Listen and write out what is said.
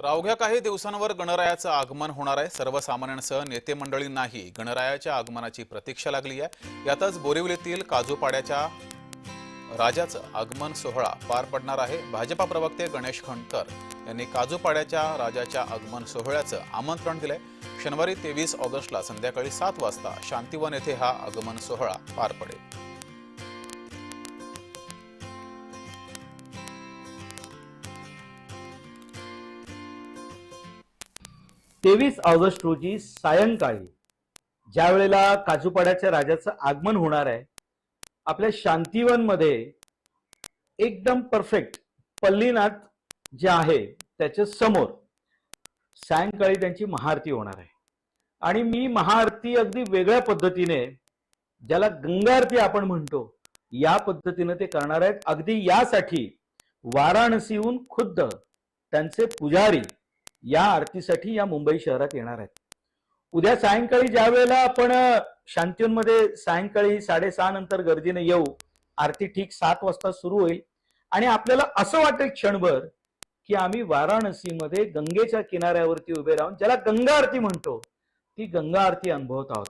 तर अवघ्या काही दिवसांवर गणरायाचं आगमन होणार आहे. सर्वसामान्यांसह नेते मंडळींनाही गणरायाच्या आगमनाची प्रतीक्षा लागली आहे. यातच बोरिवलीतील काजूपाड्याच्या राजाचं आगमन सोहळा पार पडणार आहे. भाजपा प्रवक्ते गणेश खंडकर यांनी काजूपाड्याच्या राजाच्या आगमन सोहळ्याचं आमंत्रण दिलंय. शनिवारी तेवीस ऑगस्टला संध्याकाळी सात वाजता शांतिवन येथे हा आगमन सोहळा पार पडेल. तेवीस ऑगस्ट रोजी सायंकाळी ज्या वेळेला काजूपाड्याच्या राजाचं आगमन होणार आहे आपल्या शांतीवनमध्ये एकदम परफेक्ट पल्लीनाथ जे आहे त्याच्यासमोर सायंकाळी त्यांची महाआरती होणार आहे. आणि मी महाआरती अगदी वेगळ्या पद्धतीने ज्याला गंगा आरती आपण म्हणतो या पद्धतीने ते करणार आहेत. अगदी यासाठी वाराणसीहून खुद्द त्यांचे पुजारी या आरतीसाठी या मुंबई शहरात येणार आहेत. उद्या सायंकाळी ज्या वेळेला आपण शांतीमध्ये सायंकाळी साडेसहा नंतर गर्दीने येऊ आरती ठीक सात वाजता सुरू होईल. आणि आपल्याला असं वाटेल क्षणभर की आम्ही वाराणसीमध्ये गंगेच्या किनाऱ्यावरती उभे राहून ज्याला गंगा आरती म्हणतो ती गंगा आरती अनुभवत आहोत.